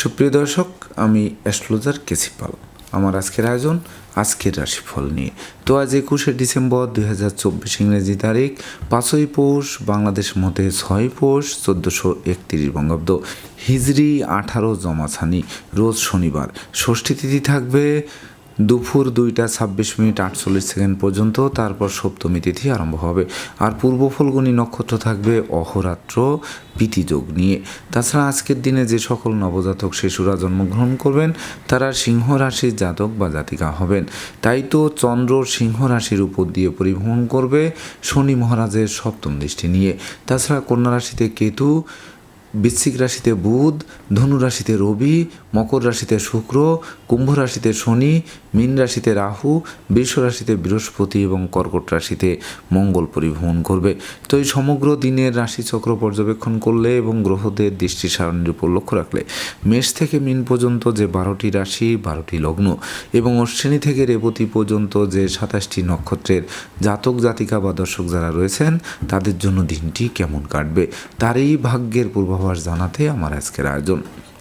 সুপ্রিয় দর্শক, আমি অ্যাস্ট্রোলজার কেসিপাল আমার আজকের আয়োজন, আজকের রাশিফল নিয়ে। তো আজ একুশে ডিসেম্বর দুই হাজার চব্বিশ ইংরেজি তারিখ, পাঁচই পৌষ, বাংলাদেশ মতে ছয় পৌষ, চোদ্দোশো একত্রিশ বঙ্গাব্দ। হিজরি আঠারো জমাছানি, রোজ শনিবার। ষষ্ঠী তিথি থাকবে দুপুর দুইটা ছাব্বিশ মিনিট আটচল্লিশ সেকেন্ড পর্যন্ত, তারপর সপ্তমী তিথি আরম্ভ হবে। আর পূর্ব ফলগুনি নক্ষত্র থাকবে অহরাত্র প্রীতিযোগ নিয়ে। তাছাড়া আজকের দিনে যে সকল নবজাতক শিশুরা জন্মগ্রহণ করবেন, তারা সিংহ রাশির জাতক বা জাতিকা হবেন। তাই তো চন্দ্র সিংহ রাশির উপর দিয়ে পরিভ্রমণ করবে শনি মহারাজের সপ্তম দৃষ্টি নিয়ে। তাছাড়া কন্যা রাশিতে কেতু বৃশ্চিক রাশিতে বুধ, ধনু রাশিতে রবি, মকর রাশিতে শুক্র, কুম্ভ রাশিতে শনি, মীন রাশিতে রাহু, বৃষ রাশিতে বৃহস্পতি এবং কর্কট রাশিতে মঙ্গল পরিভ্রমণ করবে। তো এই সমগ্র দিনের রাশিচক্র পর্যবেক্ষণ করলে এবং গ্রহদের দৃষ্টি সারণীর উপর লক্ষ্য রাখলে মেষ থেকে মিন পর্যন্ত যে বারোটি রাশি, বারোটি লগ্ন এবং অশ্বিনী থেকে রেবতী পর্যন্ত যে সাতাশটি নক্ষত্রের জাতক, জাতিকা বা দর্শক যারা রয়েছেন, তাদের জন্য দিনটি কেমন কাটবে? তারই ভাগ্যের পূর্বাভাস জানাতে আমার আজকের আয়োজন।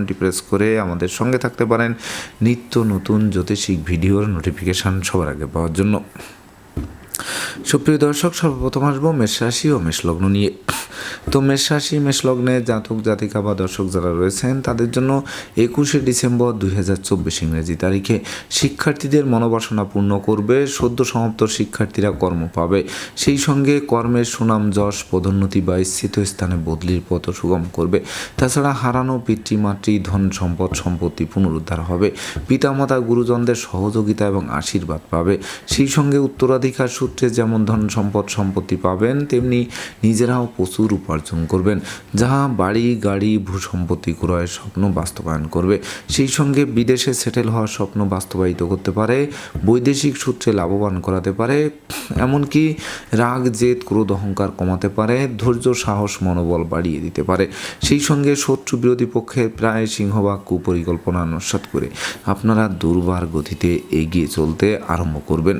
আইকনটি প্রেস করে আমাদের সঙ্গে থাকতে পারেন। নিত্য নতুন জ্যোতিষিক ভিডিওর নোটিফিকেশান সবার আগে পাওয়ার জন্য। সুপ্রিয় দর্শক, সর্বপ্রথম আসব মেষ রাশি ও মেষ লগ্ন নিয়ে। তো মেষ রাশি মেষ লগ্নে জাতক, জাতিকা বা দর্শক যারা রয়েছেন, তাদের জন্য একুশে ডিসেম্বর দুই হাজার চব্বিশ ইংরেজি তারিখে শিক্ষার্থীদের মনোবাসনা পূর্ণ করবে, সদ্য সমাপ্ত শিক্ষার্থীরা কর্ম পাবে। সেই সঙ্গে কর্মের সুনাম, যশ, পদোন্নতি বা স্থিত স্থানে বদলির পথ সুগম করবে। তাছাড়া হারানো পিতৃমাতৃ ধন সম্পদ সম্পত্তি পুনরুদ্ধার হবে। পিতামাতা, গুরুজনদের সহযোগিতা এবং আশীর্বাদ পাবে। সেই সঙ্গে উত্তরাধিকার সূত্রে যেমন ধন সম্পদ সম্পত্তি পাবেন, তেমনি নিজেরাও প্রচুর উপার্জন করবেন, যাহা বাড়ি, গাড়ি ভূ সম্পত্তি ক্রয়ের স্বপ্ন বাস্তবায়ন করবে। সেই সঙ্গে বিদেশে সেটেল হওয়ার স্বপ্ন বাস্তবায়িত করতে পারে, বৈদেশিক সূত্রে লাভবান করাতে পারে, এমনকি রাগ, জেদ, ক্রোধ, অহংকার কমাতে পারে, ধৈর্য, সাহস, মনোবল বাড়িয়ে দিতে পারে। সেই সঙ্গে শত্রু বিরোধী পক্ষের প্রায় সিংহবাগ কুপরিকল্পনা নস্বাত করে আপনারা দুর্বার গতিতে এগিয়ে চলতে আরম্ভ করবেন।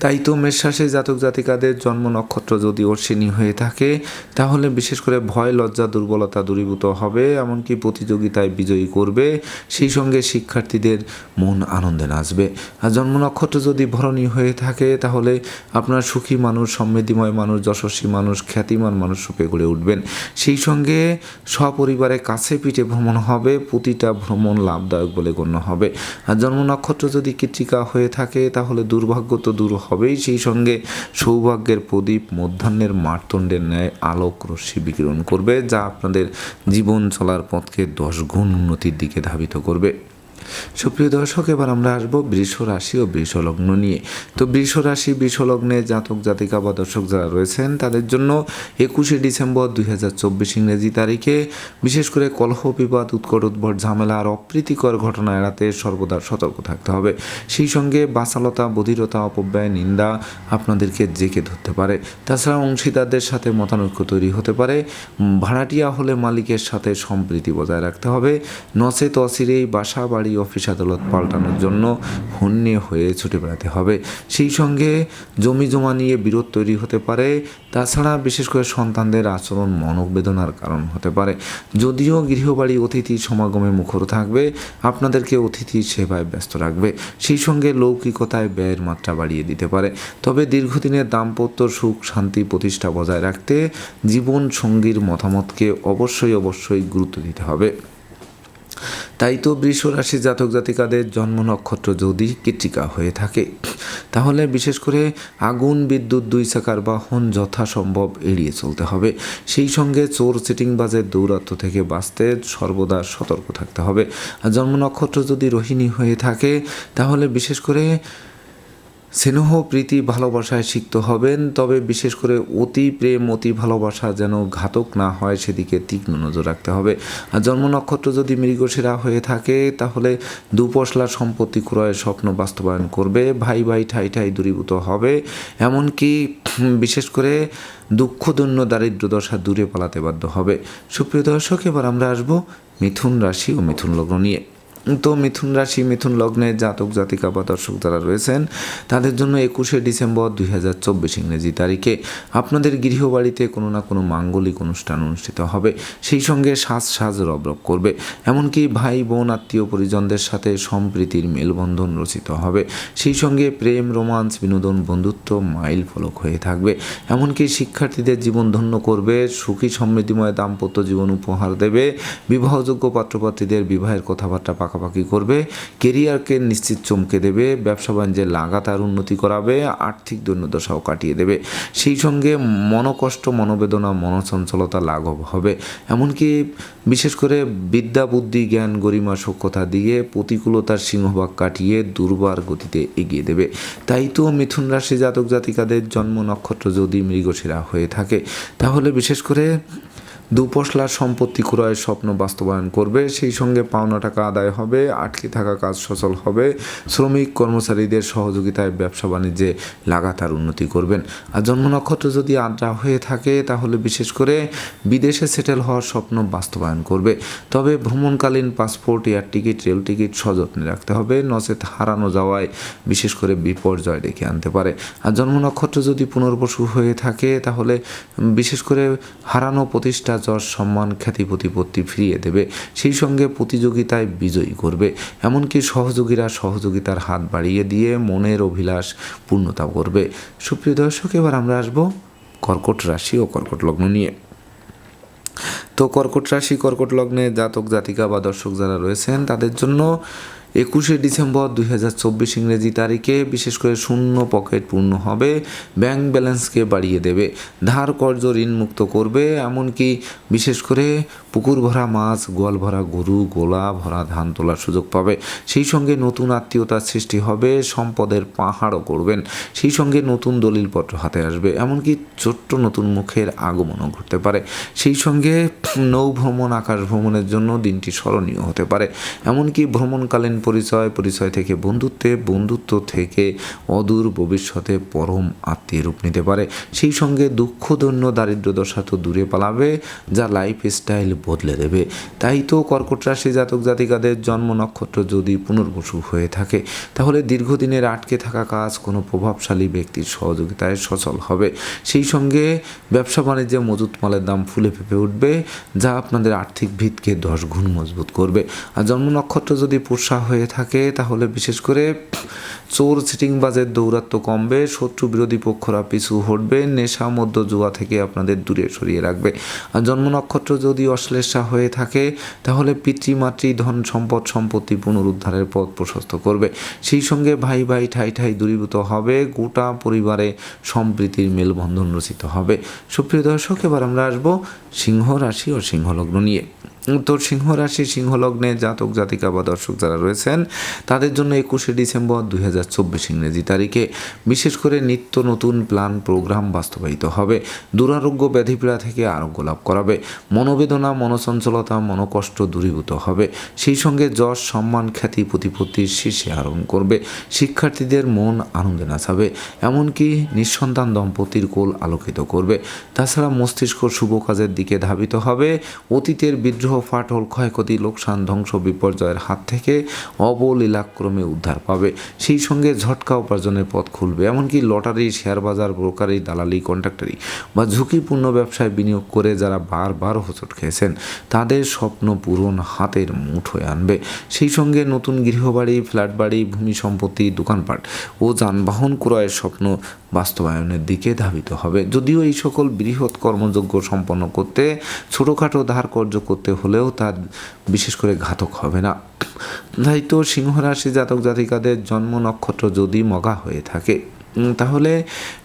তাই তো মেষরাশি জাতক জাতিকাদের জন্ম নক্ষত্র যদি অশ্বিনী হয়ে থাকে, তাহলে বিশেষ করে ভয়, লজ্জা, দুর্বলতা দূরীভূত হবে, এমনকি প্রতিযোগিতায় বিজয়ী করবে, সেই সঙ্গে শিক্ষার্থীদের মন আনন্দে নাচবে। আর জন্ম নক্ষত্র যদি ভরণী হয়ে থাকে, তাহলে আপনার সুখী মানুষ, সমৃদ্ধিময় মানুষ, যশস্বী মানুষ, খ্যাতিমান মানুষ রূপে গড়ে উঠবেন। সেই সঙ্গে সপরিবারে কাছে পিঠে ভ্রমণ হবে, প্রতিটা ভ্রমণ লাভদায়ক বলে গণ্য হবে। আর জন্ম নক্ষত্র যদি কৃত্রিকা হয়ে থাকে, তাহলে দুর্ভাগ্য তো দূর হবেই। সেই সঙ্গে সৌভাগ্যের প্রদীপ মধ্যাহ্নের মারতণ্ডের ন্যায় আলোক রশ্মি বিকিরণ করবে, যা আপনাদের জীবন চলার পথকে দশ গুণ উন্নতির দিকে ধাবিত করবে। সুপ্রিয় দর্শক, এবার আমরা আসব বৃষ রাশি ও বৃষ লগ্ন নিয়ে। তো বৃষ রাশি, বৃষ লগ্নে জাতক, জাতিকা বা দর্শক যারা রয়েছেন, তাদের জন্য একুশে ডিসেম্বর দুই হাজার চব্বিশ ইংরেজি তারিখে বিশেষ করে কলহ, বিবাদ, উৎকট, উদ্ভট, ঝামেলা আর অপ্রীতিকর ঘটনা এড়াতে সর্বদা সতর্ক থাকতে হবে। সেই সঙ্গে বাসালতা বধিরতা, অপব্যয়, নিন্দা আপনাদেরকে জেকে ধরতে পারে। তাছাড়া অংশীদারদের সাথে মতানৈক্য তৈরি হতে পারে। ভাড়াটিয়া হলে মালিকের সাথে সম্প্রীতি বজায় রাখতে হবে। নচেত অচিরেই বাসা, বাড়ি অফিস আদালত পাল্টানোর জন্য হন্যে হয়ে ছুটে বেড়াতে হবে। সেই সঙ্গে জমি জমা নিয়ে বিরোধ তৈরি হতে পারে। তাছাড়া বিশেষ করে সন্তানদের আচরণ মনোবেদনার কারণ হতে পারে। যদিও গৃহবাড়ি অতিথি সমাগমে মুখর থাকবে, আপনাদেরকে অতিথি সেবায় ব্যস্ত রাখবে। সেই সঙ্গে লৌকিকতায় ব্যয়ের মাত্রা বাড়িয়ে দিতে পারে। তবে দীর্ঘদিনের দাম্পত্য সুখ শান্তি প্রতিষ্ঠা বজায় রাখতে জীবন সঙ্গীর মতামতকে অবশ্যই অবশ্যই গুরুত্ব দিতে হবে। তাই তো বৃষ রাশি জাতক জাতিকাদের জন্ম নক্ষত্র যদি কৃত্রিকা হয়ে থাকে, তাহলে বিশেষ করে আগুন, বিদ্যুৎ, দুই চাকার বাহন যথাসম্ভব এড়িয়ে চলতে হবে। সেই সঙ্গে চোর সিটিংবাজের দৌরাত্ম থেকে বাঁচতে সর্বদা সতর্ক থাকতে হবে। আর জন্ম নক্ষত্র যদি রোহিণী হয়ে থাকে, তাহলে বিশেষ করে স্নেহ, প্রীতি, ভালোবাসায় সিক্ত হবেন, তবে বিশেষ করে অতি প্রেম, অতি ভালোবাসা যেন ঘাতক না হয়, সেদিকে তীক্ষ্ণ নজর রাখতে হবে। আর জন্ম নক্ষত্র যদি মৃগশিরা হয়ে থাকে, তাহলে দুপশলা সম্পত্তি ক্রয়ের স্বপ্ন বাস্তবায়ন করবে, ভাই ভাই, ঠাই ঠাই দূরীভূত হবে। এমনকি বিশেষ করে দুঃখদন্য দারিদ্র দশা দূরে পালাতে বাধ্য হবে। সুপ্রিয় দর্শক, এবার আমরা আসব মিথুন রাশি ও মিথুন লগ্ন নিয়ে। তো মিথুন রাশি, মিথুন লগ্নে জাতক, জাতিকা বা দর্শক যারা রয়েছেন, তাদের জন্য একুশে ডিসেম্বর দুই হাজার চব্বিশ ইংরেজি তারিখে আপনাদের গৃহবাড়িতে কোনো না কোনো মাঙ্গলিক অনুষ্ঠান অনুষ্ঠিত হবে। সেই সঙ্গে সাজ সাজ রবরব করবে। এমনকি ভাই, বোন, আত্মীয় পরিজনদের সাথে সম্প্রীতির মেলবন্ধন রচিত হবে। সেই সঙ্গে প্রেম, রোমান্স, বিনোদন, বন্ধুত্ব মাইল ফলক হয়ে থাকবে। এমনকি শিক্ষার্থীদের জীবন ধন্য করবে, সুখী, সমৃদ্ধিময়, দাম্পত্য জীবন উপহার দেবে। বিবাহযোগ্য পাত্রপাত্রীদের বিবাহের কথাবার্তা পাকাপাকি করবে, কেরিয়ারকে নিশ্চিত চমকে দেবে, ব্যবসা বাণিজ্যে লাগাতার উন্নতি করাবে, আর্থিক দৈন্যদশাও কাটিয়ে দেবে। সেই সঙ্গে মনোকষ্ট, মনোবেদনা, মনচঞ্চলতা লাঘব হবে। এমনকি বিশেষ করে বিদ্যা, বুদ্ধি, জ্ঞান, গরিমা সক্ষতা দিয়ে প্রতিকূলতার সিংহভাগ কাটিয়ে দুর্বার গতিতে এগিয়ে দেবে। তাই তো মিথুন রাশি জাতক জাতিকাদের জন্ম নক্ষত্র যদি মৃগশিরা হয়ে থাকে, তাহলে বিশেষ করে দুপশলার সম্পত্তি ক্রয়ের স্বপ্ন বাস্তবায়ন করবে, সেই সঙ্গে পাওনা টাকা আদায় হবে, আটকে থাকা কাজ সচল হবে। শ্রমিক কর্মচারীদের সহযোগিতায় ব্যবসা বাণিজ্যে লাগাতার উন্নতি করবেন। আর জন্ম নক্ষত্র যদি আদ্রা হয়ে থাকে, তাহলে বিশেষ করে বিদেশে সেটেল হওয়ার স্বপ্ন বাস্তবায়ন করবে। তবে ভ্রমণকালীন passport, air ticket, rail ticket সযত্নে রাখতে হবে। নচেত হারানো যাওয়ায় বিশেষ করে বিপর্যয় ডেকে আনতে পারে। আর জন্ম নক্ষত্র যদি পুনর্বসু হয়ে থাকে, তাহলে বিশেষ করে হারানো প্রতিষ্ঠা যশ সম্মান খ্যাতি প্রতিপত্তি ফিরিয়ে দেবে। সেই সঙ্গে প্রতিযোগিতায় বিজয়ী করবে। এমনকি সহযোগীরা সহযোগিতার হাত বাড়িয়ে দিয়ে মনের অভিলাষ পূর্ণতা করবে। সুপ্রিয় দর্শক, এবার আমরা আসব কর্কট রাশি ও কর্কট লগ্ন নিয়ে। তো কর্কট রাশি, কর্কট লগ্নে জাতক জাতিকা বা দর্শক যারা রয়েছেন, তাদের জন্য একুশে ডিসেম্বর দুই হাজার চব্বিশ ইংরেজি তারিখে বিশেষ করে শূন্য পকেট পূর্ণ হবে, ব্যাংক ব্যালেন্সকে বাড়িয়ে দেবে, ধার কর্য ঋণ মুক্ত করবে, এমনকি বিশেষ করে পুকুর ভরা মাছ, গোয়াল ভরা গরু, গোলা ভরা ধান তোলার সুযোগ পাবে। সেই সঙ্গে নতুন আত্মীয়তার সৃষ্টি হবে, সম্পদের পাহাড়ও করবেন। সেই সঙ্গে নতুন দলিলপত্র হাতে আসবে, এমনকি ছোট্ট নতুন মুখের আগমনও ঘটতে পারে। সেই সঙ্গে নৌ ভ্রমণ, আকাশ ভ্রমণের জন্য দিনটি স্মরণীয় হতে পারে। এমনকি ভ্রমণকালীন পরিচয় পরিচয় থেকে বন্ধুত্বে, বন্ধুত্ব থেকে অদূর ভবিষ্যতে পরম আত্মীয় রূপ নিতে পারে। সেই সঙ্গে দুঃখদন্য দারিদ্র দশা তো দূরে পালাবে, যা লাইফ স্টাইল বদলে দেবে। তাই তো কর্কট রাশি জাতক জাতিকাদের জন্ম নক্ষত্র যদি পুনর্বসু হয়ে থাকে, তাহলে দীর্ঘদিনের আটকে থাকা কাজ কোনো প্রভাবশালী ব্যক্তির সহযোগিতায় সচল হবে। সেই সঙ্গে ব্যবসা বাণিজ্যে মজুত মালের দাম ফুলে ফেপে উঠবে, যা আপনাদের আর্থিক ভিতকে দশ গুণ মজবুত করবে। আর জন্ম নক্ষত্র যদি পোষা হয়ে থাকে, তাহলে বিশেষ করে চোর সিটিংবাজের দৌরাত্ম কমবে, শত্রু বিরোধী পক্ষরা পিছু হটবে, নেশা মধ্য জুয়া থেকে আপনাদের দূরে সরিয়ে রাখবে। আর জন্ম নক্ষত্র যদি অশ্লেষা হয়ে থাকে, তাহলে পিতৃমাতৃ ধন সম্পদ সম্পত্তি পুনরুদ্ধারের পথ প্রশস্ত করবে। সেই সঙ্গে ভাই ভাই ঠাই ঠাই দূরীভূত হবে, গোটা পরিবারে সম্প্রীতির মেলবন্ধন রচিত হবে। সুপ্রিয় দর্শক, এবার আমরা আসব সিংহ রাশি ও সিংহলগ্ন নিয়ে। তো সিংহ রাশি সিংহ লগ্নে জাতক, জাতিকা বা দর্শক যারা রয়েছেন, তাদের জন্য একুশে ডিসেম্বর দুই হাজার চব্বিশ ইংরেজি তারিখে। বিশেষ করে নিত্য নতুন প্ল্যান, প্রোগ্রাম বাস্তবায়িত হবে। দুরারোগ্য ব্যাধিপীড়া থেকে আরোগ্য লাভ করাবে। মনোবেদনা মনোচঞ্চলতা মনোকষ্ট দূরীভূত হবে। সেই সঙ্গে যশ, সম্মান, খ্যাতি, প্রতিপত্তির শীর্ষে আরোহণ করবে। শিক্ষার্থীদের মন আনন্দে নাচাবে। এমনকি নিঃসন্তান দম্পতির কোল আলোকিত করবে। তাছাড়া মস্তিষ্ক শুভ কাজের দিকে ধাবিত হবে। অতীতের বিদ্রোহ ফাটল ক্ষয়ক্ষতি লোকসান ধ্বংস বিপর্যয়ের হাত থেকে অবলীলাক্রমে উদ্ধার পাবে। সেই সঙ্গে ঝটকা উপার্জনের পথ খুলবে। এমনকি লটারি শেয়ার বাজার ব্রোকারি, দালালি, কন্ট্রাক্টারি বা ঝুঁকিপূর্ণ ব্যবসায় বিনিয়োগ করে যারা বারবার হোঁচট খেয়েছেন, তাদের স্বপ্ন পূরণ হাতের মুঠোয় আনবে। সেই সঙ্গে নতুন গৃহবাড়ি ফ্ল্যাট বাড়ি ভূমি সম্পত্তি, দোকানপাট ও যানবাহন ক্রয়ের স্বপ্ন বাস্তবায়নের দিকে ধাবিত হবে। যদিও এই সকল বৃহৎ কর্মযোগ্য সম্পন্ন করতে ছোটোখাটো ধার কর্য করতে হলেও তার বিশেষ করে ঘাতক হবে না। তাই তো সিংহ রাশি জাতক জাতিকাদের জন্ম নক্ষত্র যদি মগা হয়ে থাকে তাহলে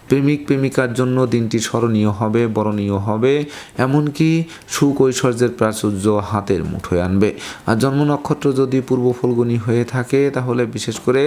প্রেমিক প্রেমিকার জন্য দিনটি স্মরণীয় হবে, বরণীয় হবে, এমনকি সুখ ঐশ্বর্যের প্রাচুর্য হাতের মুঠোয় আনবে। আর জন্ম নক্ষত্র যদি পূর্ব ফলগুনি হয়ে থাকে, তাহলে বিশেষ করে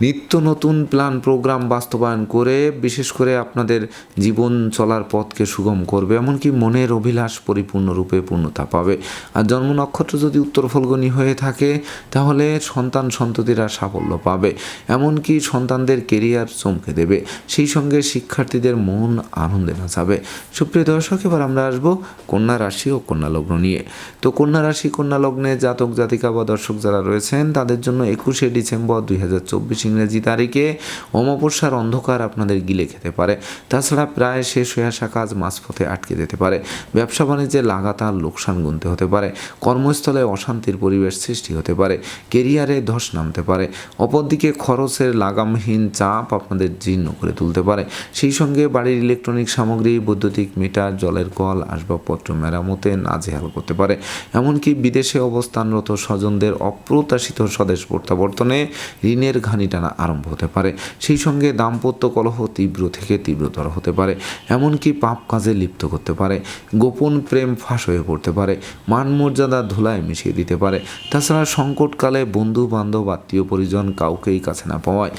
নিত্য নতুন প্ল্যান প্রোগ্রাম বাস্তবায়ন করে, বিশেষ করে আপনাদের জীবন চলার পথকে সুগম করবে, এমনকি মনের অভিলাষ পরিপূর্ণরূপে পূর্ণতা পাবে। আর জন্ম নক্ষত্র যদি উত্তর ফলগুনি হয়ে থাকে, তাহলে সন্তান সন্ততিরা সাফল্য পাবে, এমনকি সন্তানদের কেরিয়ার চমকে দেবে। সেই সঙ্গে শিক্ষার্থীদের মন আনন্দে নাচাবে। সুপ্রিয় দর্শক, এবার আমরা আসব কন্যা রাশি ও কন্যা লগ্ন নিয়ে। তো কন্যা রাশি, কন্যা লগ্নে জাতক, জাতিকা বা দর্শক যারা রয়েছেন, তাদের জন্য একুশে ডিসেম্বর দুই হাজার চব্বিশ ইংরেজি তারিখে অমাবস্যার অন্ধকার আপনাদের গিলে খেতে পারে। তাছাড়া প্রায় শেষ হয়ে আসা কাজ মাঝপথে আটকে যেতে পারে। ব্যবসা বাণিজ্যে লাগাতার লোকসান গুনতে হতে পারে। কর্মস্থলে অশান্তির পরিবেশ সৃষ্টি হতে পারে। কেরিয়ারে ধস নামতে পারে। অপরদিকে খরচের লাগামহীন চাপ আপনাদের জীর্ণ করে তুলতে পারে। সেই সঙ্গে বাড়ির ইলেকট্রনিক সামগ্রী, বৈদ্যুতিক মিটার, জলের কল, আসবাবপত্র মেরামতে নাজেহাল করতে পারে। এমনকি বিদেশে অবস্থানরত স্বজনদের অপ্রত্যাশিত স্বদেশ প্রত্যাবর্তনে ঋণের ঘানি টানা আরম্ভ হতে পারে। সেই সঙ্গে দাম্পত্য কলহ তীব্র থেকে তীব্রতর হতে পারে। এমনকি পাপ কাজে লিপ্ত করতে পারে। গোপন প্রেম ফাঁস হয়ে পড়তে পারে। মান মর্যাদা ধুলায় মিশিয়ে দিতে পারে। তাছাড়া সংকটকালে বন্ধু বান্ধব আত্মীয় পরিজন কাউকেই কাছে না পাওয়ায়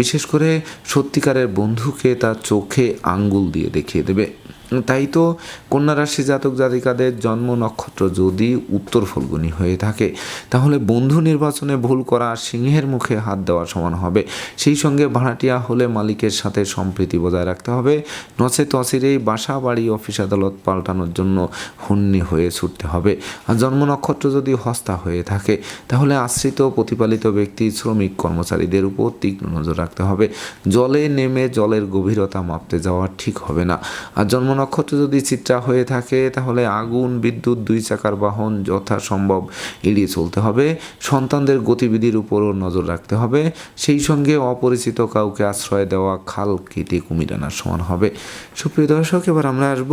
বিশেষ করে সত্যিকারের বন্ধুকে তার চোখে আঙ্গুল দিয়ে দেখিয়ে দেবে। তাই তো কন্যা রাশি জাতক জাতিকাদের জন্ম নক্ষত্র যদি উত্তর ফলগুনি হয়ে থাকে, তাহলে বন্ধু নির্বাচনে ভুল করা সিংহের মুখে হাত দেওয়া সমান হবে। সেই সঙ্গে ভাড়াটিয়া হলে মালিকের সাথে সম্প্রীতি বজায় রাখতে হবে। নচেত অচিরেই বাসা, বাড়ি, অফিস, আদালত পাল্টানোর জন্য হুন্নি হয়ে ছুটতে হবে। আর জন্ম নক্ষত্র যদি হস্তা হয়ে থাকে, তাহলে আশ্রিত প্রতিপালিত ব্যক্তি শ্রমিক কর্মচারীদের উপর তীক্ষ্ণ নজর রাখতে হবে। জলে নেমে জলের গভীরতা মাপতে যাওয়া ঠিক হবে না। আর জন্ম নক্ষত্র যদি চিত্রা হয়ে থাকে, তাহলে আগুন, বিদ্যুৎ, দুই চাকার বাহন যথাসম্ভব এড়িয়ে চলতে হবে। সন্তানদের গতিবিধির উপরও নজর রাখতে হবে। সেই সঙ্গে অপরিচিত কাউকে আশ্রয় দেওয়া খাল কেটে কুমির আনার সমান হবে। সুপ্রিয় দর্শক, এবার আমরা আসব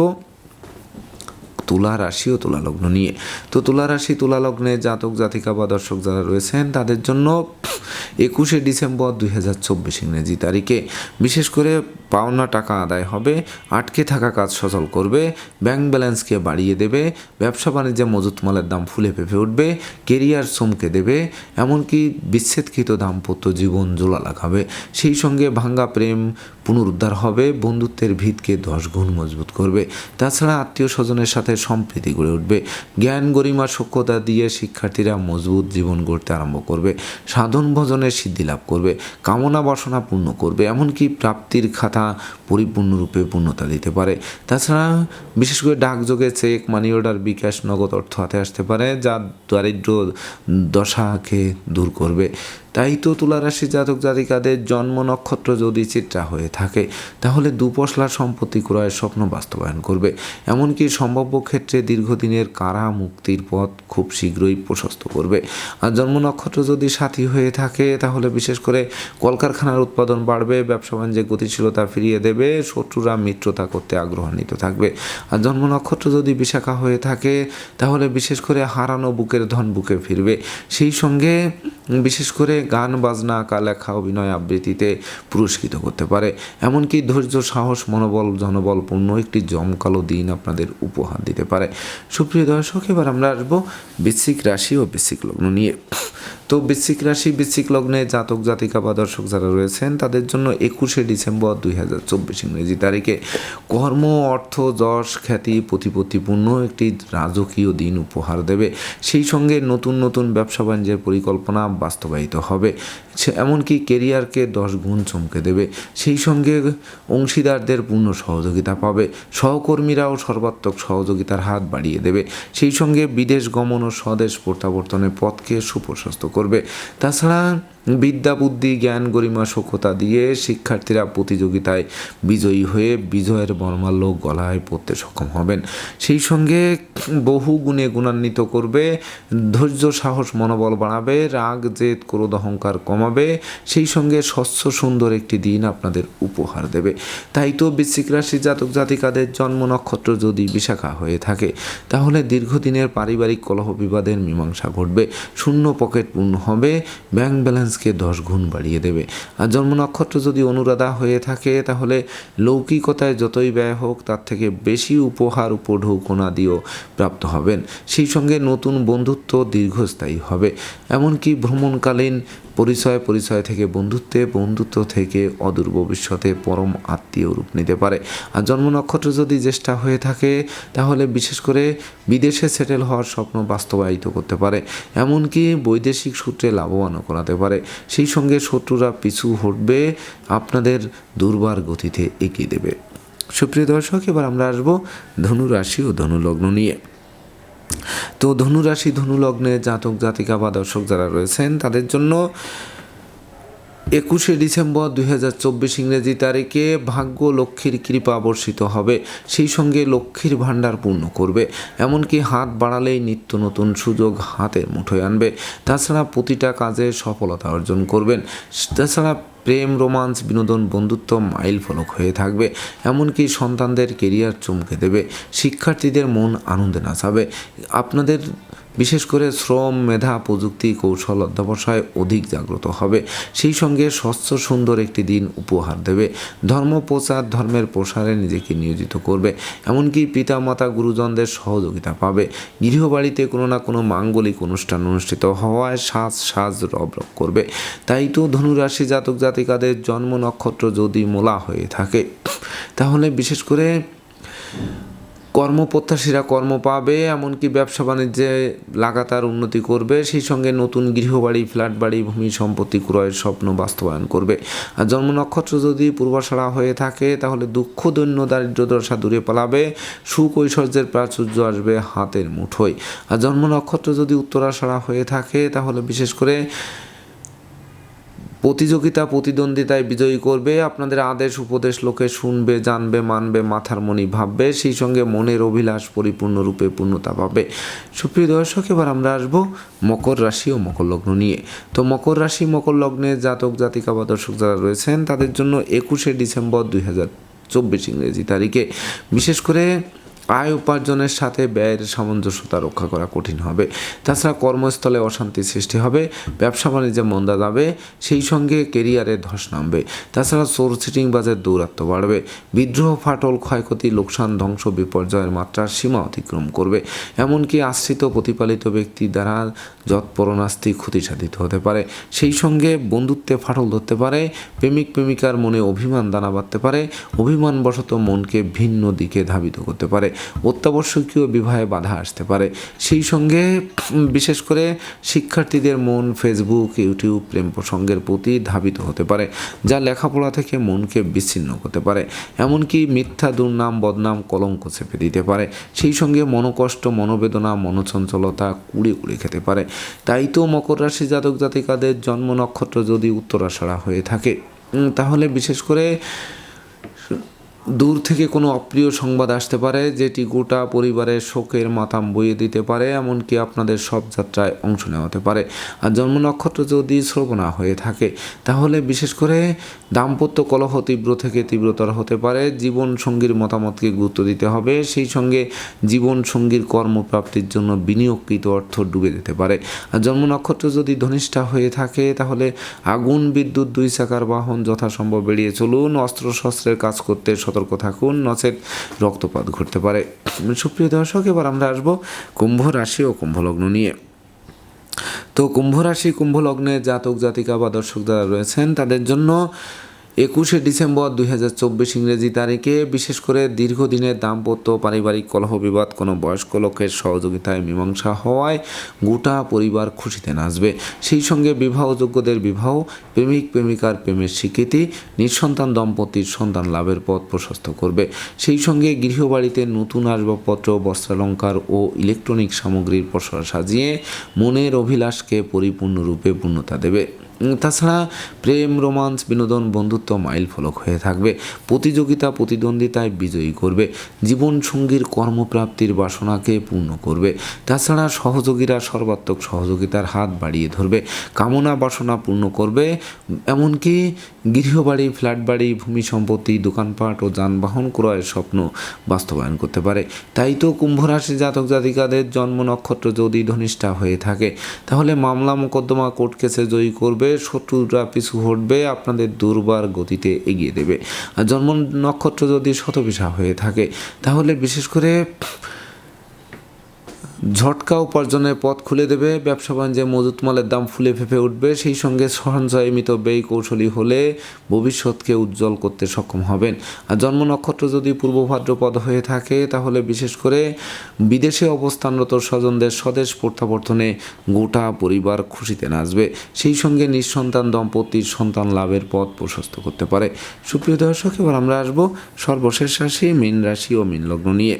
তুলা রাশি ও তুলা লগ্ন নিয়ে। তো তুলা রাশি, তুলা লগ্নে জাতক, জাতিকা বা দর্শক যারা রয়েছেন, তাদের জন্য একুশে ডিসেম্বর দুই হাজার চব্বিশ ইংরেজি তারিখে বিশেষ করে পাওনা টাকা আদায় হবে, আটকে থাকা কাজ সচল করবে, ব্যাংক ব্যালেন্সকে বাড়িয়ে দেবে, ব্যবসা বাণিজ্যে মজুত মালের দাম ফুলে ফেঁপে উঠবে, কেরিয়ার চমকে দেবে, এমনকি বিচ্ছেদকৃত দাম্পত্য জীবন জোলা লাগাবে সেই সঙ্গে ভাঙ্গা প্রেম পুনরুদ্ধার হবে, বন্ধুত্বের ভিতকে দশ গুণ মজবুত করবে। তাছাড়া আত্মীয় স্বজনের সাথে সম্প্রীতি গড়ে উঠবে। জ্ঞান, গরিমা সক্ষতা দিয়ে শিক্ষার্থীরা মজবুত জীবন গড়তে আরম্ভ করবে। সাধন ভজনের সিদ্ধি লাভ করবে। কামনা বাসনা পূর্ণ করবে। এমনকি প্রাপ্তির খাতা পরিপূর্ণরূপে পূর্ণতা দিতে পারে। তাছাড়া বিশেষ করে ডাকযোগে চেক মানি অর্ডার বিকাশ, নগদ অর্থ হাতে আসতে পারে, যা দারিদ্র দশাকে দূর করবে। তাই তো তুলারাশি জাতক জাতিকাদের জন্ম নক্ষত্র যদি চিত্রা হয়ে থাকে, তাহলে দুপশলা সম্পত্তি ক্রয়ের স্বপ্ন বাস্তবায়ন করবে। এমনকি সম্ভাব্য ক্ষেত্রে দীর্ঘদিনের কারা মুক্তির পথ খুব শীঘ্রই প্রশস্ত করবে। আর জন্ম নক্ষত্র যদি সাথী হয়ে থাকে, তাহলে বিশেষ করে কলকারখানার উৎপাদন বাড়বে, ব্যবসা বাণিজ্যে গতিশীলতা ফিরিয়ে দেবে, শত্রুরা মিত্রতা করতে আগ্রহান্বিত থাকবে। আর জন্ম নক্ষত্র যদি বিশাখা হয়ে থাকে, তাহলে বিশেষ করে হারানো বুকের ধন বুকে ফিরবে। সেই সঙ্গে বিশেষ করে গান, বাজনা আঁকা লেখা অভিনয় আবৃত্তিতে পুরস্কৃত করতে পারে। এমনকি ধৈর্য, সাহস, মনোবল, জনবলপূর্ণ একটি জমকালো দিন আপনাদের উপহার দিতে পারে। সুপ্রিয় দর্শক, এবার আমরা আসব বৃশ্চিক রাশি ও বৃশ্চিক লগ্ন নিয়ে। তো বৃশ্চিক রাশি, বৃশ্চিক লগ্নে জাতক, জাতিকা বা দর্শক যারা রয়েছেন, তাদের জন্য একুশে ডিসেম্বর দুই হাজার চব্বিশ ইংরেজি তারিখে কর্ম, অর্থ, যশ, খ্যাতি, প্রতিপত্তিপূর্ণ একটি রাজকীয় দিন উপহার দেবে। সেই সঙ্গে নতুন নতুন ব্যবসা বাণিজ্যের পরিকল্পনা বাস্তবায়িত হবে। সে- এমনকি কেরিয়ারকে দশ গুণ চমকে দেবে। সেই সঙ্গে অংশীদারদের পূর্ণ সহযোগিতা পাবে। সহকর্মীরাও সর্বাত্মক সহযোগিতার হাত বাড়িয়ে দেবে। সেই সঙ্গে বিদেশ গমন ও স্বদেশ প্রত্যাবর্তনের পথকে সুপ্রশস্ত করবে। তাছাড়া বিদ্যা, বুদ্ধি, জ্ঞান, গরিমা সক্ষতা দিয়ে শিক্ষার্থীরা প্রতিযোগিতায় বিজয়ী হয়ে বিজয়ের বর্মাল্য গলায় পড়তে সক্ষম হবেন। সেই সঙ্গে বহু গুণে গুণান্বিত করবে, ধৈর্য, সাহস, মনোবল বাড়াবে, রাগ, জেদ, ক্রোধ, অহংকার কমাবে, সেই সঙ্গে স্বচ্ছ, সুন্দর একটি দিন আপনাদের উপহার দেবে। তাই তো বৃশ্চিক রাশি জাতক জাতিকাদের জন্ম নক্ষত্র যদি বিশাখা হয়ে থাকে, তাহলে দীর্ঘদিনের পারিবারিক কলহ বিবাদের মীমাংসা ঘটবে, শূন্য পকেট পূর্ণ হবে, ব্যাংক ব্যালেন্সকে দশ গুণ বাড়িয়ে দেবে। আর জন্ম নক্ষত্র যদি অনুরাধা হয়ে থাকে, তাহলে লৌকিকতায় যতই ব্যয় হোক, তার থেকে বেশি উপহার উপঢৌকনা দিয়েও প্রাপ্ত হবেন। সেই সঙ্গে নতুন বন্ধুত্ব দীর্ঘস্থায়ী হবে। এমনকি ভ্রমণকালীন পরিচয় পরিচয় থেকে বন্ধুত্বে, বন্ধুত্ব থেকে অদূর ভবিষ্যতে পরম আত্মীয় রূপ নিতে পারে। আর জন্ম নক্ষত্র যদি জ্যেষ্ঠা হয়ে থাকে, তাহলে বিশেষ করে বিদেশে সেটেল হওয়ার স্বপ্ন বাস্তবায়িত করতে পারে। এমনকি বৈদেশিক সূত্রে লাভবানও করাতে পারে। সেই সঙ্গে শত্রুরা পিছু হটবে, আপনাদের দুর্বার গতিতে এগিয়ে দেবে। সুপ্রিয় দর্শক, এবার আমরা আসব ধনু রাশি ও ধনু লগ্ন নিয়ে। তো ধনুরাশি ধনু লগ্নে জাতক, জাতিকা বা দর্শক যারা রয়েছেন, তাদের জন্য একুশে ডিসেম্বর দুই হাজার চব্বিশ ইংরেজি তারিখে ভাগ্য লক্ষ্মীর কৃপা বর্ষিত হবে। সেই সঙ্গে লক্ষ্মীর ভাণ্ডার পূর্ণ করবে। এমনকি হাত বাড়ালেই নিত্য নতুন সুযোগ হাতের মুঠোয় আনবে। তাছাড়া প্রতিটা কাজে সফলতা অর্জন করবেন। তাছাড়া প্রেম, রোমান্স, বিনোদন, বন্ধুত্ব মাইল ফলক হয়ে থাকবে। এমনকি সন্তানদের কেরিয়ার চমকে দেবে। শিক্ষার্থীদের মন আনন্দে নাচাবে। আপনাদের বিশেষ করে শ্রম, মেধা, প্রযুক্তি, কৌশল অধ্যবসায় অধিক জাগ্রত হবে। সেই সঙ্গে স্বচ্ছ, সুন্দর একটি দিন উপহার দেবে। ধর্ম, প্রচার, ধর্মের প্রসারে নিজেকে নিয়োজিত করবে। এমনকি পিতামাতা, গুরুজনদের সহযোগিতা পাবে। গৃহবাড়িতে কোনো না কোনো মাঙ্গলিক অনুষ্ঠান অনুষ্ঠিত হওয়ায় সাজ সাজ রব রব করবে। তাই তো ধনুরাশি জাতক জাতিকাদের জন্ম নক্ষত্র যদি মোলা হয়ে থাকে, তাহলে বিশেষ করে কর্মপ্রত্যাশীরা কর্ম পাবে, এমনকি ব্যবসা বাণিজ্যে লাগাতার উন্নতি করবে, সেই সঙ্গে নতুন গৃহবাড়ি ফ্ল্যাট বাড়ি ভূমি সম্পত্তি ক্রয়ের স্বপ্ন বাস্তবায়ন করবে। আর জন্ম নক্ষত্র যদি পূর্বাশারা হয়ে থাকে, তাহলে দুঃখ, দৈন্য, দারিদ্র, দশা দূরে পালাবে সুখ ঐশ্বর্যের প্রাচুর্য আসবে হাতের মুঠোয়। আর জন্ম নক্ষত্র যদি উত্তরাশারা হয়ে থাকে, তাহলে বিশেষ করে প্রতিযোগিতা, প্রতিদ্বন্দ্বিতায় বিজয়ী করবে, আপনাদের আদেশ, উপদেশ লোকে শুনবে, জানবে, মানবে, মাথার মনি ভাববে, সেই সঙ্গে মনের অভিলাষ পরিপূর্ণরূপে পূর্ণতা পাবে। সুপ্রিয় দর্শক, এবার আমরা আসব মকর রাশি ও মকর লগ্ন নিয়ে। তো মকর রাশি, মকর লগ্নে জাতক, জাতিকা বা দর্শক যারা রয়েছেন, তাদের জন্য একুশে ডিসেম্বর দুই হাজার চব্বিশ ইংরেজি তারিখে। বিশেষ করে আয় উপার্জনের সাথে ব্যয়ের সামঞ্জস্যতা রক্ষা করা কঠিন হবে। তাছাড়া কর্মস্থলে অশান্তি সৃষ্টি হবে, ব্যবসা বাণিজ্যে মন্দা যাবে, সেই সঙ্গে কেরিয়ারে ধস নামবে। তাছাড়া চোর চিটিং বাজের দৌরাত্ম বাড়বে। বিদ্রোহ, ফাটল, ক্ষয়ক্ষতি, লোকসান, ধ্বংস, বিপর্যয়ের মাত্রার সীমা অতিক্রম করবে। এমনকি আশ্রিত, প্রতিপালিত ব্যক্তি দ্বারা যৎপরণাস্তি ক্ষতি সাধিত হতে পারে। সেই সঙ্গে বন্ধুত্বে ফাটল ধরতে পারে, প্রেমিক প্রেমিকার মনে অভিমান দানা বাঁধতে পারে, অভিমানবশত মনকে ভিন্ন দিকে ধাবিত করতে পারে। অত্যাবশ্যকীয় বিবাহে বাধা আসতে পারে। সেই সঙ্গে বিশেষ করে শিক্ষার্থীদের মন ফেসবুক ইউটিউব প্রেম প্রসঙ্গের প্রতি ধাবিত হতে পারে, যা লেখাপড়া থেকে মনকে বিচ্ছিন্ন করতে পারে। এমনকি মিথ্যা, দুর্নাম, বদনাম, কলঙ্ক চেপে দিতে পারে। সেই সঙ্গে মনোকষ্ট, মনোবেদনা, মনোচঞ্চলতা কুড়ে কুড়ে খেতে পারে। তাই তো মকর রাশি জাতক জাতিকাদের জন্ম নক্ষত্র যদি উত্তরাষাঢ়া হয়ে থাকে তাহলে বিশেষ করে দূর থেকে কোনো অপ্রিয় সংবাদ আসতে পারে, যেটি গোটা পরিবারের শোকের মাথাম বইয়ে দিতে পারে, এমনকি আপনাদের সব যাত্রায় অংশ নেওয়াতে পারে। আর জন্ম নক্ষত্র যদি শ্রবণা হয়ে থাকে, তাহলে বিশেষ করে দাম্পত্য কলহ তীব্র থেকে তীব্রতর হতে পারে। জীবন সঙ্গীর মতামতকে গুরুত্ব দিতে হবে। সেই সঙ্গে জীবন সঙ্গীর কর্মপ্রাপ্তির জন্য বিনিয়োগকৃত অর্থ ডুবে যেতে পারে। আর জন্ম নক্ষত্র যদি ধনিষ্ঠা হয়ে থাকে, তাহলে আগুন, বিদ্যুৎ, দুই চাকার বাহন যথাসম্ভব বেরিয়ে চলুন। অস্ত্র শস্ত্রের কাজ করতে সতর্ক থাকুন, নচেত রক্তপাত ঘটতে পারে। সুপ্রিয় দর্শক, এবার আমরা আসব কুম্ভ রাশি ও কুম্ভলগ্ন নিয়ে। তো কুম্ভ রাশি কুম্ভলগ্নে জাতক জাতিকা বা দর্শক যারা রয়েছেন, তাদের জন্য একুশে ডিসেম্বর দুই হাজার চব্বিশ ইংরেজি তারিখে বিশেষ করে দীর্ঘদিনের দাম্পত্য পারিবারিক কলহ বিবাদ, কোনো বয়স্ক লোকের সহযোগিতায় মীমাংসা হওয়ায় গোটা পরিবার খুশিতে নাচবে। সেই সঙ্গে বিবাহযোগ্যদের বিবাহ, প্রেমিক প্রেমিকার প্রেমের স্বীকৃতি, নিঃসন্তান দম্পতির সন্তান লাভের পথ প্রশস্ত করবে। সেই সঙ্গে গৃহবাড়িতে নতুন আসবাবপত্র, বস্ত্রালঙ্কার ও ইলেকট্রনিক সামগ্রীর প্রসার সাজিয়ে মনের অভিলাষকে পরিপূর্ণরূপে পূর্ণতা দেবে। তাছাড়া প্রেম, রোমান্স, বিনোদন, বন্ধুত্ব মাইল ফলক হয়ে থাকবে। প্রতিযোগিতা, প্রতিদ্বন্দ্বিতায় বিজয়ী করবে। জীবন সঙ্গীর কর্মপ্রাপ্তির বাসনাকে পূর্ণ করবে। তাছাড়া সহযোগীরা সর্বাত্মক সহযোগিতার হাত বাড়িয়ে ধরবে। কামনা, বাসনা পূর্ণ করবে। এমনকি গৃহবাড়ি ফ্ল্যাট বাড়ি ভূমি সম্পত্তি, দোকানপাট ও যানবাহন ক্রয়ের স্বপ্ন বাস্তবায়ন করতে পারে। তাই তো কুম্ভ রাশি জাতক জাতিকাদের জন্ম নক্ষত্র যদি ধনিষ্ঠা হয়ে থাকে, তাহলে মামলা, মোকদ্দমা, কোর্ট কেসে জয়ী করবে শত্রুরা পিছু হটবে, আপনাদের দুর্বার গতিতে এগিয়ে দেবে। আর জন্ম নক্ষত্র যদি শতবিশা হয়ে থাকে, তাহলে বিশেষ করে ঝটকা উপার্জনের পথ খুলে দেবে। ব্যবসা বাণিজ্যে মজুত মালের দাম ফুলে ফেঁপে উঠবে। সেই সঙ্গে সঞ্চয় মিত ব্যয় কৌশলী হলে ভবিষ্যৎকে উজ্জ্বল করতে সক্ষম হবেন। আর জন্ম নক্ষত্র যদি পূর্ব ভাদ্রপদ হয়ে থাকে, তাহলে বিশেষ করে বিদেশে অবস্থানরত স্বজনদের স্বদেশ প্রত্যাবর্তনে গোটা পরিবার খুশিতে নাচবে। সেই সঙ্গে নিঃসন্তান দম্পতির সন্তান লাভের পথ প্রশস্ত করতে পারে। সুপ্রিয় দর্শক, এবার আমরা আসব সর্বশেষ রাশি, মীন রাশি ও মীন লগ্ন নিয়ে।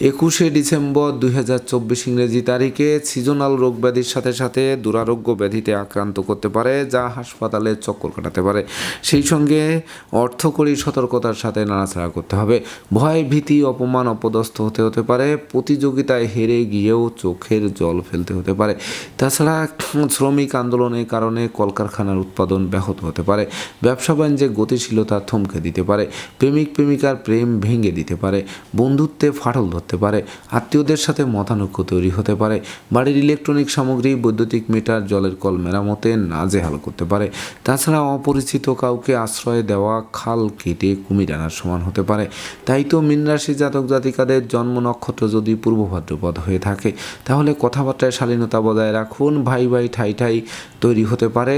একুশে ডিসেম্বর দুই হাজার চব্বিশ ইংরেজি তারিখে সিজনাল রোগ ব্যাধির সাথে সাথে দুরারোগ্য ব্যাধিতে আক্রান্ত করতে পারে, যা হাসপাতালে চক্কর কাটাতে পারে। সেই সঙ্গে অর্থকরী সতর্কতার সাথে নাড়াচাড়া করতে হবে। ভয়, ভীতি, অপমান, অপদস্থ হতে হতে পারে। প্রতিযোগিতায় হেরে গিয়েও চোখের জল ফেলতে হতে পারে। তাছাড়া শ্রমিক আন্দোলনের কারণে কলকারখানার উৎপাদন ব্যাহত হতে পারে। ব্যবসা বাণিজ্যে গতিশীলতা থমকে দিতে পারে। প্রেমিক প্রেমিকার প্রেম ভেঙে দিতে পারে। বন্ধুত্বে ফাটল ধরতে পারে। আত্মীয়দের সাথে মতানৈক্য তৈরি হতে পারে। বাড়ির ইলেকট্রনিক সামগ্রী, বৈদ্যুতিক মিটার, জলের কল মেরামতে নাজেহাল করতে পারে। তাছাড়া অপরিচিত কাউকে আশ্রয় দেওয়া, খাল কেটে কুমির আনার সমান হতে পারে। তাই তো মিনরাশি জাতক জাতিকাদের জন্ম নক্ষত্র যদি পূর্ব ভাদ্রপদ হয়ে থাকে, তাহলে কথাবার্তায় শালীনতা বজায় রাখুন। ভাই ভাই, ঠাই ঠাই তৈরি হতে পারে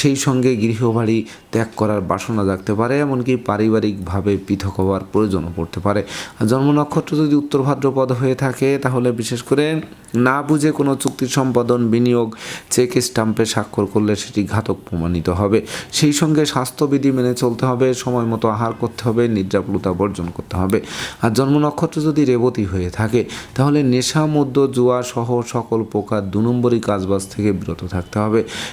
সেই সঙ্গে গৃহবাড়ি ত্যাগ করার বাসনা জাগতে পারে, এমনকি পারিবারিকভাবে পৃথক হওয়ার প্রয়োজনও পড়তে পারে। জন্ম নক্ষত্র যদি উত্তর ভাদ্রপদ হয়ে থাকে, তাহলে বিশেষ করে না বুঝে কোনো চুক্তি সম্পাদন, বিনিয়োগ, চেক স্টাম্পে স্বাক্ষর করলে সেটি ঘাতক প্রমাণিত হবে। সেই সঙ্গে স্বাস্থ্যবিধি মেনে চলতে হবে, সময় মতো আহার করতে হবে, নিদ্রাপ্লুতা বর্জন করতে হবে। আর জন্ম নক্ষত্র যদি রেবতী হয়ে থাকে, তাহলে নেশা মধ্য জুয়া সহ সকল প্রকার দু নম্বরই কাজবাজ থেকে বিরত থাকতে হবে।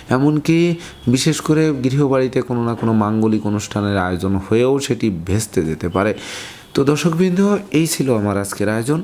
এমনকি বিশেষ করে গৃহবাড়িতে কোনো না কোনো মাঙ্গলিক অনুষ্ঠানের আয়োজন হয়েও সেটি ভেস্তে যেতে পারে। তো দর্শকবৃন্দ, এই ছিল আমার আজকের আয়োজন।